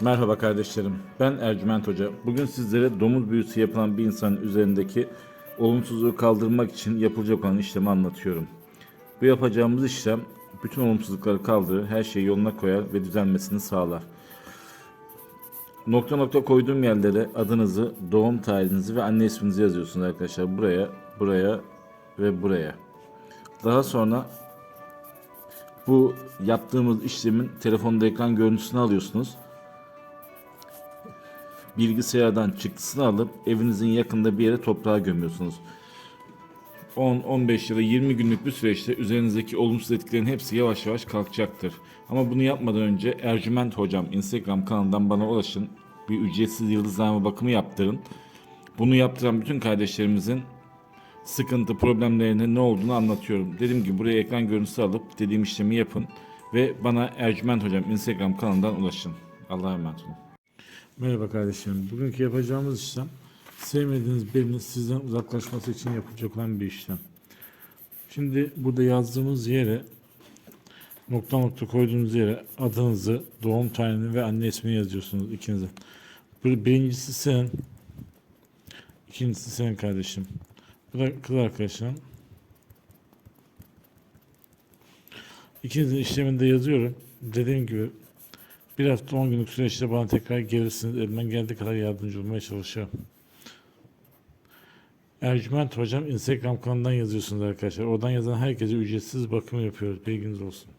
Merhaba kardeşlerim. Ben Ercüment Hoca. Bugün sizlere domuz büyüsü yapılan bir insanın üzerindeki olumsuzluğu kaldırmak için yapılacak olan işlemi anlatıyorum. Bu yapacağımız işlem bütün olumsuzlukları kaldırır, her şeyi yoluna koyar ve düzelmesini sağlar. Nokta nokta koyduğum yerlere adınızı, doğum tarihinizi ve anne isminizi yazıyorsunuz arkadaşlar. Buraya, buraya ve buraya. Daha sonra bu yaptığımız işlemin telefonda ekran görüntüsünü alıyorsunuz bilgisayardan çıktısını alıp evinizin yakında bir yere toprağa gömüyorsunuz. 10, 15 ya da 20 günlük bir süreçte üzerinizdeki olumsuz etkilerin hepsi yavaş yavaş kalkacaktır. Ama bunu yapmadan önce Ercüment Hocam Instagram kanalından bana ulaşın. Bir ücretsiz yıldızlama bakımı yaptırın. Bunu yaptıran bütün kardeşlerimizin sıkıntı, problemlerinin ne olduğunu anlatıyorum. Dediğim gibi buraya ekran görüntüsü alıp dediğim işlemi yapın. Ve bana Ercüment Hocam Instagram kanalından ulaşın. Allah'a emanet olun. Merhaba kardeşlerim. Bugünkü yapacağımız işlem sevmediğiniz birinin sizden uzaklaşması için yapılacak olan bir işlem. Şimdi burada yazdığımız yere nokta nokta koyduğunuz yere adınızı, doğum tarihini ve anne ismini yazıyorsunuz ikinize. Bir- Birincisi senin, ikincisi senin kardeşim. Bu da kız arkadaşın. İkinizin işlemini de yazıyorum. Dediğim gibi bir hafta 10 günlük süreçte bana tekrar gelirsiniz. Elimden geldiği kadar yardımcı olmaya çalışacağım. Ercüment Hocam Instagram kanalından yazıyorsunuz arkadaşlar. Oradan yazan herkese ücretsiz bakım yapıyoruz. Bilginiz olsun.